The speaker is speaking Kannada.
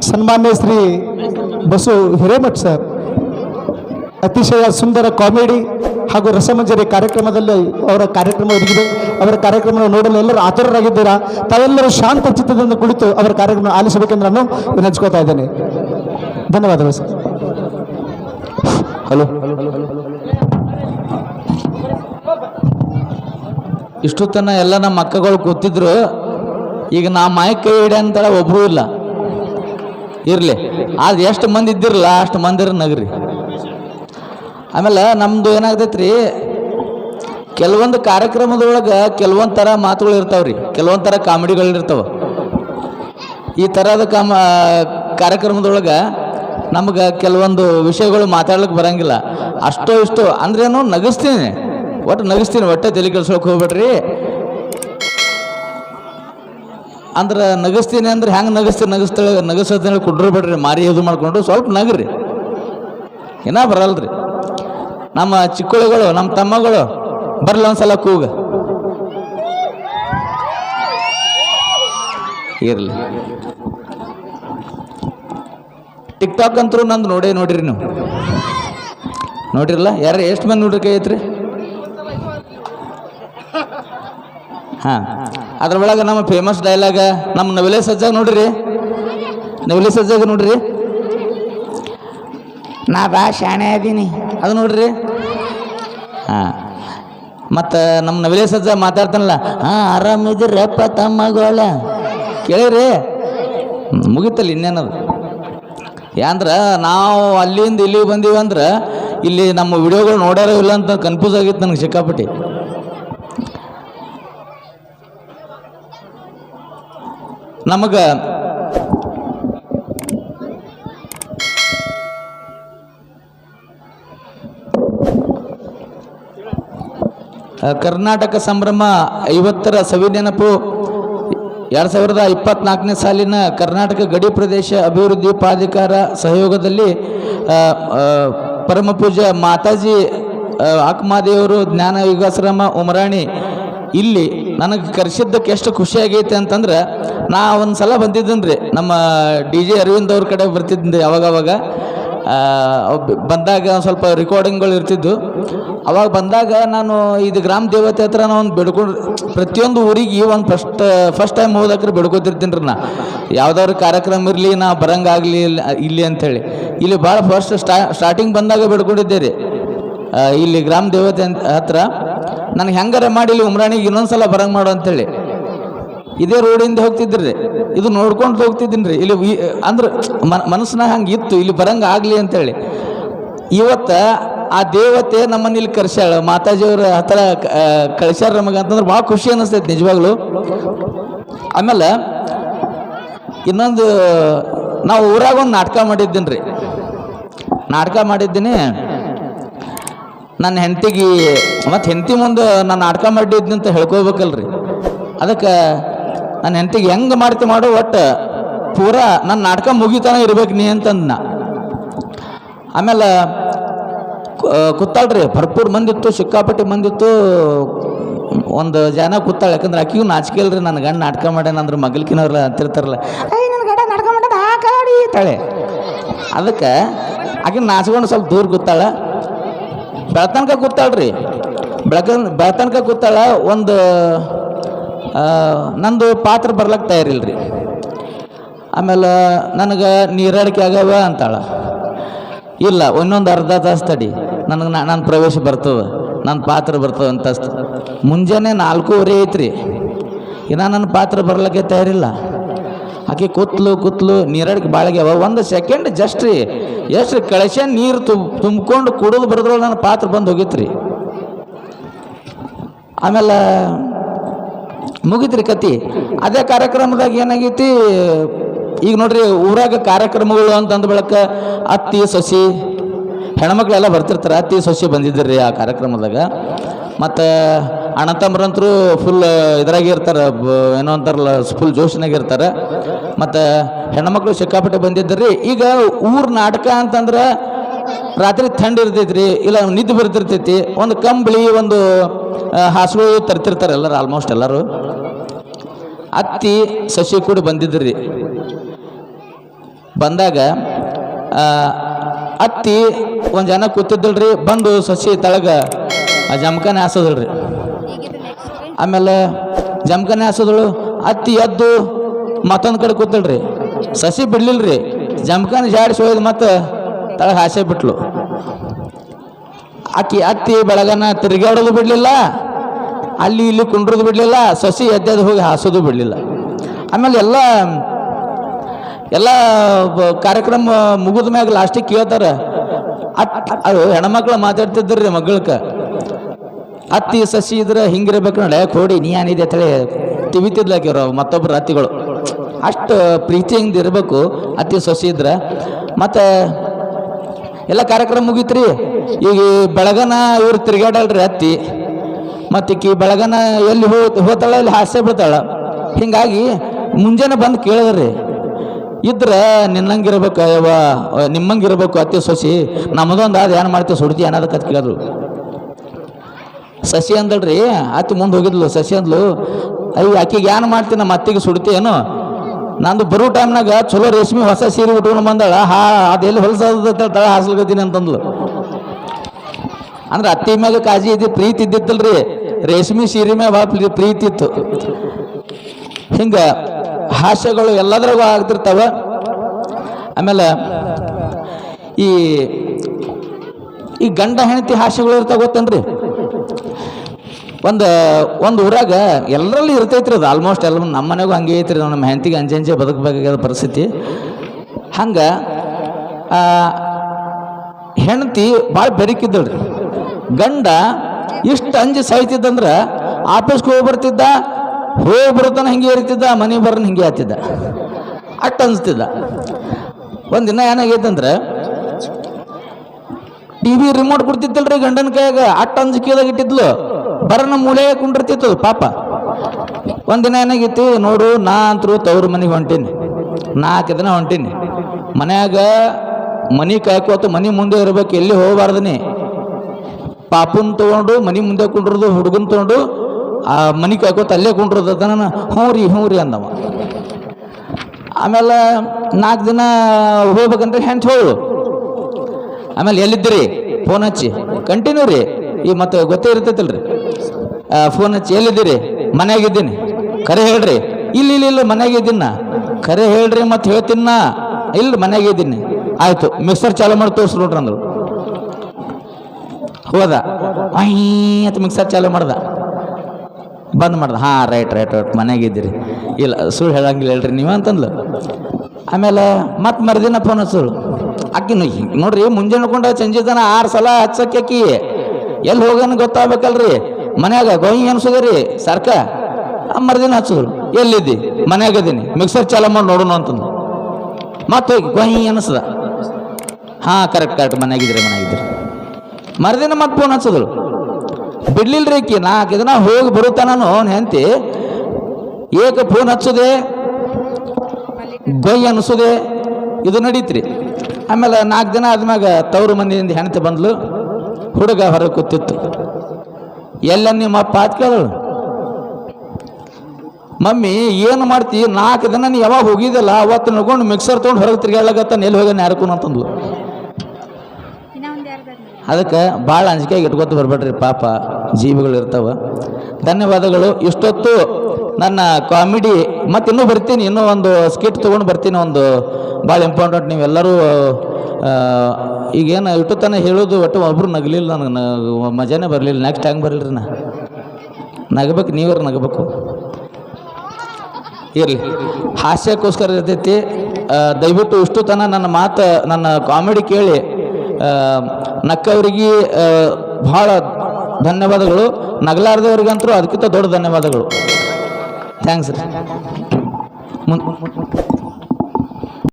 ಸನ್ಮಾನ್ಯ ಶ್ರೀ ಬಸು ಹಿರೇಮಠ್ ಸರ್. ಅತಿಶಯ ಸುಂದರ ಕಾಮಿಡಿ ಹಾಗೂ ರಸಮಂಜರಿ ಕಾರ್ಯಕ್ರಮದಲ್ಲಿ ಅವರ ಕಾರ್ಯಕ್ರಮ ಒದಗಿದೆ ಅವರ ಕಾರ್ಯಕ್ರಮ ನೋಡಲು ಎಲ್ಲರೂ ಆತುರರಾಗಿದ್ದೀರಾ? ತಾವೆಲ್ಲರೂ ಶಾಂತ ಚಿತ್ತದಿಂದ ಕುಳಿತು ಅವರ ಕಾರ್ಯಕ್ರಮ ಆಲಿಸಬೇಕೆಂದು ನಾನು ವಿನಂತಿಸ್ಕೋತಾ ಇದ್ದೇನೆ. ಧನ್ಯವಾದಗಳು ಸರ್. ಹಲೋ. ಇಷ್ಟೊತ್ತನ ಎಲ್ಲ ನಮ್ಮ ಅಕ್ಕಗಳು ಕೂತಿದ್ರು. ಈಗ ನಾ ಮಾಯಕ್ಕೆ ಕೈ ಅಂತ ಒಬ್ಬರೂ ಇಲ್ಲ. ಇರ್ಲಿ. ಆದ್ರೆ ಎಷ್ಟು ಮಂದಿ ಇದ್ದಿರಲ್ಲ ಅಷ್ಟು ಮಂದಿರ ನಗರಿ. ಆಮೇಲೆ ನಮ್ದು ಏನಾಗ್ತೈತ್ರಿ, ಕೆಲವೊಂದು ಕಾರ್ಯಕ್ರಮದೊಳಗೆ ಕೆಲವೊಂದು ಥರ ಮಾತುಗಳು ಇರ್ತಾವ್ರಿ. ಕೆಲವೊಂದು ಥರ ಕಾಮಿಡಿಗಳು ಇರ್ತಾವೆ. ಈ ಥರದ ಕಾಮ, ಕಾರ್ಯಕ್ರಮದೊಳಗೆ ನಮ್ಗೆ ಕೆಲವೊಂದು ವಿಷಯಗಳು ಮಾತಾಡ್ಲಿಕ್ಕೆ ಬರಂಗಿಲ್ಲ. ಅಷ್ಟೋ ಇಷ್ಟೋ. ಅಂದ್ರೇನು ನಗಿಸ್ತೀನಿ. ಒಟ್ಟು ನಗಿಸ್ತೀನಿ. ಒಟ್ಟೆ ತಲೆ ಕೆಲ್ಸಕ್ಕೆ ಹೋಗ್ಬೇಡ್ರಿ. ಅಂದ್ರೆ ನಗಸ್ತೀನಿ ಅಂದ್ರೆ ಹೆಂಗೆ ನಗಿಸ್ತೀನಿ ನಗಸ್ತಾಳೆ ನಗಸ್ತೇಳಿ ಕುಡ್ರಬೇಡ್ರಿ ಮಾರಿ ಇದು ಮಾಡ್ಕೊಂಡ್ರು ಸ್ವಲ್ಪ ನಗ್ರಿ. ಏನ ಬರಲ್ರಿ. ನಮ್ಮ ಚಿಕ್ಕಳಿಗಳು, ನಮ್ಮ ತಮ್ಮಗಳು ಬರಲ್ಲ ಒಂದ್ಸಲ ಕೂಗ. ಇರಲಿ. ಟಿಕ್ ಟಾಕ್ ಅಂತೂ ನಂದು ನೋಡೇ, ನೋಡಿರಿ ನೀವು. ನೋಡಿರಲ್ಲ? ಯಾರು ಎಷ್ಟು ಮಂದಿ ನೋಡ್ರಿ ಕೈ ಐತ್ರಿ ಹಾಂ. ಅದ್ರ ಒಳಗೆ ನಮ್ಮ ಫೇಮಸ್ ಡೈಲಾಗ ನಮ್ಮ ನವಿಲೆ ಸಜ್ಜಾಗ ನೋಡ್ರಿ. ನವಿಲೆ ಸಜ್ಜಾಗ ನೋಡ್ರಿ. ನಾ ಬಾ ಶಾಣೆ ಅದೀನಿ. ಅದು ನೋಡ್ರಿ. ಹಾಂ. ಮತ್ತು ನಮ್ಮ ನವಿಲೆ ಸಜ್ಜ ಮಾತಾಡ್ತಾನಲ್ಲ ಹಾಂ ಆರಾಮಿದ್ರಪ್ಪ ತಮ್ಮಗೋಳ. ಕೇಳಿರಿ. ಮುಗಿತಲ್ಲ ಇನ್ನೇನದು. ಯಾಂದ್ರ ನಾವು ಅಲ್ಲಿಂದ ಇಲ್ಲಿಗೆ ಬಂದೀವಿ ಅಂದ್ರೆ ಇಲ್ಲಿ ನಮ್ಮ ವಿಡಿಯೋಗಳು ನೋಡ್ಯಾರೋ ಇಲ್ಲ ಅಂತ ಕನ್ಫ್ಯೂಸ್ ಆಗಿತ್ತು ನನಗೆ ಸಿಕ್ಕಾಪಟ್ಟಿ. ನಮಗೆ ಕರ್ನಾಟಕ ಸಂಭ್ರಮ ಐವತ್ತರ ಸವಿ ನೆನಪು ಎರಡು ಸಾವಿರದ ಇಪ್ಪತ್ನಾಲ್ಕನೇ ಸಾಲಿನ ಕರ್ನಾಟಕ ಗಡಿ ಪ್ರದೇಶ ಅಭಿವೃದ್ಧಿ ಪ್ರಾಧಿಕಾರ ಸಹಯೋಗದಲ್ಲಿ ಆ, ಆ, ಪರಮ ಪೂಜ್ಯ ಮಾತಾಜಿ ಆಕ್ಮಾದೇವರು ಜ್ಞಾನ ಯುಗಾಶ್ರಮ ಉಮರಾಣಿ ಇಲ್ಲಿ ನನಗೆ ಕರೆಸಿದ್ದಕ್ಕೆ ಎಷ್ಟು ಖುಷಿ ಆಗೈತೆ ಅಂತಂದ್ರೆ ನಾ ಒಂದು ಸಲ ಬಂದಿದ್ದೀನಿ ರೀ ನಮ್ಮ ಡಿ ಜೆ ಅರವಿಂದ್ ಅವ್ರ ಕಡೆ ಬರ್ತಿದ್ದೆ ಅವಾಗವಾಗ ಬಂದಾಗ ಸ್ವಲ್ಪ ರೆಕಾರ್ಡಿಂಗ್ಗಳು ಇರ್ತಿದ್ದು ಅವಾಗ ಬಂದಾಗ ನಾನು ಇದು ಗ್ರಾಮ ದೇವತೆ ಹತ್ರ ನಾನು ಒಂದು ಬೆಡ್ಕೊಂಡು ಪ್ರತಿಯೊಂದು ಊರಿಗೆ ಒಂದು ಫಸ್ಟ್ ಫಸ್ಟ್ ಟೈಮ್ ಹೋದಕ್ರೆ ಬೆಡ್ಕೊತಿರ್ತೀನಿ ರೀ ನಾ. ಯಾವ್ದಾದ್ರು ಕಾರ್ಯಕ್ರಮ ಇರಲಿ, ನಾ ಬರಂಗಾಗಲಿ, ಇಲ್ಲಿ ಅಂಥೇಳಿ ಇಲ್ಲಿ ಭಾಳ ಫಸ್ಟ್ ಸ್ಟಾ ಸ್ಟಾರ್ಟಿಂಗ್ ಬಂದಾಗ ಬೆಡ್ಕೊಂಡಿದ್ದೆ ರೀ ಇಲ್ಲಿ ಗ್ರಾಮ ದೇವತೆ ಅಂತ ಹತ್ರ ನನಗೆ ಹೆಂಗಾರ ಮಾಡಿ ಇಲ್ಲಿ ಉಮ್ರಾಣಿಗೆ ಇನ್ನೊಂದ್ಸಲ ಬರಂಗ್ ಮಾಡು ಅಂತೇಳಿ. ಇದೇ ರೋಡಿಂದ ಹೋಗ್ತಿದ್ರಿ. ಇದು ನೋಡ್ಕೊಂಡು ಹೋಗ್ತಿದ್ದೀನಿ ರೀ ಇಲ್ಲಿ ಅಂದ್ರೆ ಮನಸ್ಸಿನಾಗ ಹಂಗೆ ಇತ್ತು. ಇಲ್ಲಿ ಬರಂಗ ಆಗಲಿ ಅಂತೇಳಿ. ಇವತ್ತ ಆ ದೇವತೆ ನಮ್ಮನ್ನ ಇಲ್ಲಿ ಕರ್ಸ್ಯಾಳ. ಮಾತಾಜಿಯವ್ರ ಹತ್ರ ಕಳ್ಸ್ಯಾರ ನಮಗೆ ಅಂತಂದ್ರೆ ಭಾಳ ಖುಷಿ ಅನ್ನಿಸ್ತೈತೆ ನಿಜವಾಗ್ಲು. ಆಮೇಲೆ ಇನ್ನೊಂದು, ನಾವು ಊರಾಗ ಒಂದು ನಾಟಕ ಮಾಡಿದ್ದೀನಿ ರೀ ನಾಟಕ ಮಾಡಿದ್ದೀನಿ. ನನ್ನ ಹೆಂಡತಿಗೆ, ಮತ್ತು ಹೆಂಡತಿ ಮುಂದೆ ನಾನು ನಾಟಕ ಮಾಡಿದ್ನಿ ಅಂತ ಹೇಳ್ಕೋಬೇಕಲ್ರಿ. ಅದಕ್ಕೆ ನನ್ನ ಹೆಂಡತಿಗೆ ಹೆಂಗೆ ಮಾಡ್ತಿ ಮಾಡು ಒಟ್ಟು ಪೂರಾ ನನ್ನ ನಾಟಕ ಮುಗಿತಾನೆ ಇರ್ಬೇಕು ನೀ ಅಂತಂದ ನಾ ಆಮೇಲೆ ಕೂತಾಳ್ರಿ, ಭರ್ಪೂರ್ ಮಂದಿತ್ತು, ಸಿಕ್ಕಾಪಟ್ಟಿ ಮಂದಿತ್ತು. ಒಂದು ಜನ ಕೂತಾಳೆ, ಯಾಕಂದ್ರೆ ಆಕಿಗೂ ನಾಚಿಕೆ ಇಲ್ರಿ ನನ್ನ ಗಂಡ ನಾಟಕ ಮಾಡ್ಯಾನ ಅಂದ್ರೆ ಮಗಲ್ಕಿನವ್ರ ಅಂತಿರ್ತಾರಲ್ಲ. ಏಯ್ ನನ್ನ ಗಂಡ ನಾಟಕ ಆ ಕಾಡಿ ತಾಳೆ. ಅದಕ್ಕೆ ಆಕಿನ ನಾಚ್ಕೊಂಡು ಸ್ವಲ್ಪ ದೂರ ಕೂತಾಳ. ಬೆಳತನಕ ಕೂತಾಳ್ರಿ. ಬೆಳಕ ಬೆಳತನಕ ಕೂತಾಳ, ಒಂದು ನಂದು ಪಾತ್ರ ಬರ್ಲಕ್ಕೆ ತಯಾರಿಲ್ರಿ. ಆಮೇಲೆ ನನಗೆ ನೀರಾಡಿಕೆ ಆಗವ ಅಂತಾಳ. ಇಲ್ಲ, ಇನ್ನೊಂದು ಅರ್ಧ ತಾಸು ತಡಿ. ನನಗೆ ನನ್ನ ಪ್ರವೇಶ ಬರ್ತದೆ ನನ್ನ ಪಾತ್ರ ಬರ್ತದೆ ಅಂತ. ಮುಂಜಾನೆ ನಾಲ್ಕೂವರೆ ಐತ್ರಿ. ಇನ್ನು ನನ್ನ ಪಾತ್ರ ಬರ್ಲಿಕ್ಕೆ ತಯಾರಿಲ್ಲ. ಆಕೆ ಕೂತ್ಲು ಕೂತ್ಲು, ನೀರಾಡಿಕೆ ಬಾಳಿಗೆ ಅವ ಒಂದು ಸೆಕೆಂಡ್ ಜಸ್ಟ್ ರೀ. ಎಷ್ಟು ಕಳಶ ನೀರು ತುಂಬ ತುಂಬ್ಕೊಂಡು ಕುಡಿದು ಬರೆದ್ರೊಳಗೆ ನನ್ನ ಪಾತ್ರ ಬಂದು ಹೋಗಿತ್ರಿ. ಆಮೇಲೆ ಮುಗಿತ್ರಿ ಕತಿ. ಅದೇ ಕಾರ್ಯಕ್ರಮದಾಗ ಏನಾಗೈತಿ, ಈಗ ನೋಡ್ರಿ ಊರಾಗ ಕಾರ್ಯಕ್ರಮಗಳು ಅಂತಂದ ಬಳಕ ಅತ್ತಿ, ಸೊಸಿ, ಹೆಣ್ಮಕ್ಳೆಲ್ಲ ಬರ್ತಿರ್ತಾರೆ, ಅತ್ತಿ, ಸೊಸಿ ಬಂದಿದ್ರಿ ಆ ಕಾರ್ಯಕ್ರಮದಾಗ. ಮತ್ತು ಅಣ್ಣ ತಮ್ಮರಂತರೂ ಫುಲ್ ಇದರಾಗಿ ಇರ್ತಾರೆ ಏನೋ ಅಂತಾರಲ್ಲ ಫುಲ್ ಜೋಶನಾಗ ಇರ್ತಾರೆ. ಮತ್ತು ಹೆಣ್ಮಕ್ಳು ಸಿಕ್ಕಾಪಟ್ಟೆ ಬಂದಿದ್ದರಿ. ಈಗ ಊರ್ ನಾಟಕ ಅಂತಂದ್ರೆ ರಾತ್ರಿ ಥಂಡ್ ಇರ್ತೈತ್ರಿ, ಇಲ್ಲ ನಿದ್ದೆ ಬರ್ತಿರ್ತೈತಿ. ಒಂದು ಕಂಬಳಿ, ಒಂದು ಹಾಸುಗಳು ತರ್ತಿರ್ತಾರೆ ಎಲ್ಲರೂ ಆಲ್ಮೋಸ್ಟ್ ಎಲ್ಲರೂ. ಅತ್ತಿ, ಸಸಿ ಕೂಡ ಬಂದಿದ್ರಿ ಬಂದಾಗ ಅತ್ತಿ ಒಂದು ಜನ ಕೂತಿದ್ದಲ್ರಿ, ಬಂದು ಸಸಿ ತಳಗ ಆ ಜಮಖಾನೆ ರೀ ಆಮೇಲೆ ಜಮಖಾನೆ ಹಾಸೋದಳು ಅತ್ತಿ ಎದ್ದು ಮತ್ತೊಂದು ಕಡೆ ಕೂತಳ್ರಿ ಸಸಿ ಬಿಡ್ಲಿಲ್ರಿ. ಜಮಖಾನೆ ಜಾಡಿಸಿ ಹೋಯ್ದು ಮತ್ತೆ ತಳಗ ಹಾಸೆ ಬಿಟ್ಲು. ಅಕ್ಕಿ ಅತ್ತಿ ಬೆಳಗನ ತಿರುಗಾಡೋದು ಬಿಡಲಿಲ್ಲ. ಅಲ್ಲಿ ಇಲ್ಲಿ ಕುಂಡ್ರದು ಬಿಡಲಿಲ್ಲ. ಸಸಿ ಎದ್ದೆದ್ದು ಹೋಗಿ ಹಾಸೋದು ಬಿಡಲಿಲ್ಲ. ಆಮೇಲೆ ಎಲ್ಲ ಎಲ್ಲ ಕಾರ್ಯಕ್ರಮ ಮುಗಿದ ಮ್ಯಾಗ ಲಾಸ್ಟಿಗೆ ಕೇಳ್ತಾರೆ. ಅತ್ ಅದು ಹೆಣ್ಮಕ್ಳು ರೀ ಮಗಳಕ ಅತ್ತಿ ಸಸಿ ಇದ್ರೆ ಹಿಂಗಿರ್ಬೇಕು ನೋಡಿ. ಕೋಡಿ, ನೀ ಏನಿದೆ ಅಂತೇಳಿ ತಿವಿತಿದ್ಲಾಕಿವ್ರು ಮತ್ತೊಬ್ಬರು ಅತ್ತಿಗಳು. ಅಷ್ಟು ಪ್ರೀತಿಯಿಂದ ಇರಬೇಕು ಅತ್ತಿ ಸಸಿ ಇದ್ರೆ. ಮತ್ತು ಎಲ್ಲ ಕಾರ್ಯಕ್ರಮ ಮುಗೀತ್ರಿ. ಈಗ ಬೆಳಗನ ಇವ್ರು ತಿರ್ಗಾಡಲ್ರಿ ಅತ್ತಿ. ಮತ್ತು ಈಕಿ ಬೆಳಗನ ಎಲ್ಲಿ ಹೋ, ಹೋತಾಳೆ ಇಲ್ಲಿ ಹಾಸ್ಯ ಬಿಡ್ತಾಳೆ. ಹಿಂಗಾಗಿ ಮುಂಜಾನೆ ಬಂದು ಕೇಳಿದ್ರಿ. ಇದ್ರೆ ನಿನ್ನಂಗಿರ್ಬೇಕು, ಯವ್ವ, ನಿಮ್ಮಂಗಿರ್ಬೇಕು ಅತ್ತಿ ಸೊಸಿ. ನಮ್ಮದೊಂದು ಅದು ಏನು ಮಾಡ್ತೀವಿ ಸುಡ್ತಿ ಅನ್ನೋದಕ್ಕೆ ಕೇಳಿದ್ರು. ಸಸಿ ಅಂದಳ್ರಿ ಆತ ಮುಂದೆ ಹೋಗಿದ್ಲು ಸಸಿ ಅಂದ್ಲು. ಅಯ್ಯ, ಆಕಿಗೆ ಏನು ಮಾಡ್ತೀನಿ ನಮ್ಮ ಅತ್ತಿಗೆ ಸುಡ್ತಿ ಏನು? ನಂದು ಬರೋ ಟೈಮ್ನಾಗ ಚಲೋ ರೇಷ್ಮೆ ಹೊಸ ಸೀರೆ ಉಟ್ಕೊಂಡು ಬಂದಾಳ. ಹಾ ಅದೆಲ್ಲಿ ಹೊಲಸದ ತಳ ಹಾಸ್ಲಿಕತ್ತೀನಿ ಅಂತಂದ್ಲು. ಅಂದ್ರೆ ಅತ್ತಿ ಮ್ಯಾಗ ಕಾಜಿ ಇದ್ದಿ ಪ್ರೀತಿ ಇದ್ದಿತ್ತಲ್ರಿ. ರೇಷ್ಮೆ ಸೀರೆ ಮ್ಯಾಗ ಭಾಳ ಪ್ರೀತಿ ಇತ್ತು. ಹಿಂಗ ಹಾಸ್ಯಗಳು ಎಲ್ಲದ್ರಾಗೂ ಆಗ್ತಿರ್ತಾವ. ಆಮೇಲೆ ಈ ಈ ಗಂಡ ಹೆಂಡತಿ ಹಾಸ್ಯಗಳು ಇರ್ತಾವ ಗೊತ್ತೇನ್ರಿ? ಒಂದು ಒಂದು ಊರಾಗ ಎಲ್ಲರಲ್ಲಿ ಇರ್ತೈತ್ರಿ ಅದು. ಆಲ್ಮೋಸ್ಟ್ ಎಲ್ಲ ನಮ್ಮ ಮನೆಗೂ ಹಂಗೆ ಐತ್ರಿ ನಮ್ಮ ಹೆಂಡತಿಗೆ ಅಂಜೆ ಅಂಜೆ ಬದುಕಬೇಕಾಗ್ಯದ ಪರಿಸ್ಥಿತಿ. ಹಂಗೆ ಹೆಂಡತಿ ಭಾಳ ಬೆರಕಿದ್ದಳ್ರಿ. ಗಂಡ ಇಷ್ಟು ಅಂಜಿ ಸಾಯ್ತಿದ್ದಂದ್ರೆ ಆಫೀಸ್ಗೆ ಹೋಗಿ ಬರ್ತಿದ್ದ, ಹೋಗಿ ಬರ್ತಾನೆ ಹಿಂಗೆ ಇರ್ತಿದ್ದ ಮನೆ ಬರೋನ್ ಹಿಂಗೆ ಆತಿದ್ದ. ಅಟ್ಟು ಅನ್ಸ್ತಿದ್ದ. ಒಂದಿನ ದಿನ ಏನಾಗೈತಂದ್ರೆ, ಟಿ ವಿ ರಿಮೋಟ್ ಕೊಡ್ತಿದ್ದಲ್ರಿ ಗಂಡನ ಕೈಯಾಗ. ಅಟ್ಟು ಅಂಜಿಕೆದಾಗ ಇಟ್ಟಿದ್ಲು. ಬರನ ಮೂಲೆ ಕುಂಡಿರ್ತಿತ್ತು ಪಾಪ. ಒಂದಿನ ಏನಾಗಿತ್ತು, ನೋಡು, ನಾ ಅಂತರೂ ತವ್ರ ಮನೆಗೆ ಹೊಂಟೀನಿ. ನಾಲ್ಕು ದಿನ ಹೊಂಟೀನಿ. ಮನ್ಯಾಗ ಮನಿ ಕಾಯ್ಕೋತ ಮನಿ ಮುಂದೆ ಇರ್ಬೇಕು, ಎಲ್ಲಿ ಹೋಗಬಾರ್ದನಿ. ಪಾಪನ್ ತಗೊಂಡು, ಮನಿ ಮುಂದೆ ಕುಂಡ್ರದು, ಹುಡುಗನ್ ತೊಗೊಂಡು, ಆ ಮನಿ ಕಾಯ್ಕೋತ ಅಲ್ಲೇ ಕುಂಡ್ರದ ಹ್ಞೂ ರೀ ಹ್ಞೂ ರೀ ಅಂದವ. ಆಮೇಲೆ ನಾಲ್ಕು ದಿನ ಹೋಗ್ಬೇಕಂದ್ರೆ ಹೆಂಚ್ ಹೋಳು. ಆಮೇಲೆ ಎಲ್ಲಿದ್ದೀರಿ? ಫೋನ್ ಹಚ್ಚಿ. ಕಂಟಿನ್ಯೂ ರೀ. ಈ ಮತ್ತೆ ಗೊತ್ತೇ ಇರ್ತೈತಲ್ರಿ? ಫೋನ್ ಹಚ್ಚಿ, ಎಲ್ಲಿದ್ದೀರಿ? ಮನೆಯಾಗಿದ್ದೀನಿ. ಕರೆ ಹೇಳ್ರಿ. ಇಲ್ಲಿ, ಇಲ್ಲ ಇಲ್ಲ ಮನೆಯಾಗಿದ್ದೀನ. ಕರೆ ಹೇಳ್ರಿ ಮತ್ತೆ ಹೇಳ್ತೀನ. ಇಲ್ಲ ಮನೆಯಾಗಿದ್ದೀನಿ. ಆಯ್ತು ಮಿಕ್ಸರ್ ಚಾಲು ಮಾಡಿ ತೋರಿಸ್ ನೋಡ್ರಿ ಅಂದ್ರು. ಹೋದ. ಅಂತ ಮಿಕ್ಸರ್ ಚಾಲು ಮಾಡ್ದ. ಬಂದ್ ಮಾಡ್ದ. ಹಾಂ ರೈಟ್ ರೈಟ್ ರೈಟ್ ಮನೆಯಾಗಿದ್ದೀರಿ. ಇಲ್ಲ, ಸುಳ್ಳು ಹೇಳಂಗಿಲ್ಲ ಹೇಳ್ರಿ ನೀವು ಅಂತಂದ್ಲು. ಆಮೇಲೆ ಮತ್ತೆ ಮರದಿನ ಫೋನ್ ಹಚ್ಚೋರು. ಆಕಿ ನೋಡ್ರಿ, ಮುಂಜಾನೆ ಕೊಂಡ ಸಂಜೆ ತನ ಆರು ಸಲ ಹಚ್ಚಕ್ಕೆ ಎಲ್ಲಿ ಹೋಗನ್ ಗೊತ್ತಾಗ್ಬೇಕಲ್ರಿ? ಮನ್ಯಾಗ ಗೋಯಿ ಅನ್ಸುದ್ರಿ ಸರ್ಕ? ಮರ್ದಿನ ಹಚ್ಚೋರು ಎಲ್ಲಿದ್ದಿ? ಮನ್ಯಾಗ ಇದ್ದೀನಿ ಮಿಕ್ಸರ್ ಚಾಲ ಮಾಡಿ ನೋಡೋಣ ಅಂತಂದು. ಮತ್ತೆ ಹೋಗಿ ಗೋಯಿ ಅನಿಸ್ದ ಹಾಂ ಕರೆಕ್ಟ್ ಕರೆಕ್ಟ್ ಮನ್ಯಾಗಿದ್ರಿ ಮನ್ಯಾಗಿದ್ರಿ ಮರುದಿನ ಮತ್ತೆ ಫೋನ್ ಹಚ್ಚಿದ್ರು ಬಿಡ್ಲಿಲ್ರಿ ಕಿ ನಾಲ್ಕು ಇದನ್ನ ಹೋಗಿ ಬರುತ್ತಾನು ಹೆಂತಿ ಏಕ ಫೋನ್ ಹಚ್ಚುದೆ? ಗೊಯ್ ಅನಿಸೋದೆ? ಇದು ನಡೀತ್ರಿ. ಆಮೇಲೆ ನಾಲ್ಕು ದಿನ ಆದ್ಮ್ಯಾಗ ತವರು ಮನೆಯಿಂದ ಹೆಣ್ತಿ ಬಂದ್ಲು. ಹುಡುಗ ಹೊರಗೆ ಕೂತಿತ್ತು ಎಲ್ಲ ನಿಮ್ಮ ಅಪ್ಪ ಆತ್ ಕೇಳಳು ಮಮ್ಮಿ, ಏನು ಮಾಡ್ತಿ? ನಾಲ್ಕು ದಿನ ನೀ ಯಾವಾಗ ಹೋಗಿದ್ದಲ್ಲ ಅವತ್ತು ನಗೊಂಡು ಮಿಕ್ಸರ್ ತೊಗೊಂಡು ಹೊರಗೆ ತಿರ್ಗಾಡ್ಲಾಗತ್ತ ಎಲ್ಲಿ ಹೋಗ್ಯಾನ ಯಾರಕ್ಕೂ ಅಂತಂದ್ಲು. ಅದಕ್ಕೆ ಭಾಳ ಅಂಜಿಕೆಯಾಗಿ ಇಟ್ಕೊತ ಬರ್ಬೇಡ್ರಿ ಪಾಪ, ಜೀವಿಗಳು ಇರ್ತಾವ. ಧನ್ಯವಾದಗಳು. ಇಷ್ಟೊತ್ತು ನನ್ನ ಕಾಮಿಡಿ ಮತ್ತೆ ಇನ್ನೂ ಬರ್ತೀನಿ, ಇನ್ನೂ ಒಂದು ಸ್ಕಿಟ್ ತೊಗೊಂಡು ಬರ್ತೀನಿ, ಒಂದು ಭಾಳ ಇಂಪಾರ್ಟೆಂಟ್ ನೀವೆಲ್ಲರೂ ಈಗೇನು ಇಟ್ಟು ತಾನೇ ಹೇಳೋದು ಒಟ್ಟು ಒಬ್ಬರು ನಗಲಿಲ್ಲ ನನಗೆ ಮಜಾನೇ ಬರಲಿಲ್ಲ. ನೆಕ್ಸ್ಟ್ ಹೆಂಗೆ ಬರಲಿಲ್ಲ ನಾ? ನಗಬೇಕು ನೀವ್ರು ನಗಬೇಕು? ಇರಲಿ. ಹಾಸ್ಯಕ್ಕೋಸ್ಕರ ಇರ್ತೈತಿ. ದಯವಿಟ್ಟು ಇಷ್ಟು ತನ ನನ್ನ ಮಾತು, ನನ್ನ ಕಾಮಿಡಿ ಕೇಳಿ ನಕ್ಕವ್ರಿಗೆ ಭಾಳ ಧನ್ಯವಾದಗಳು. ನಗಲಾರ್ದವ್ರಿಗಂತೂ ಅದಕ್ಕಿಂತ ದೊಡ್ಡ ಧನ್ಯವಾದಗಳು. ಥ್ಯಾಂಕ್ಸ್ ರೀ. ಮುಂದೆ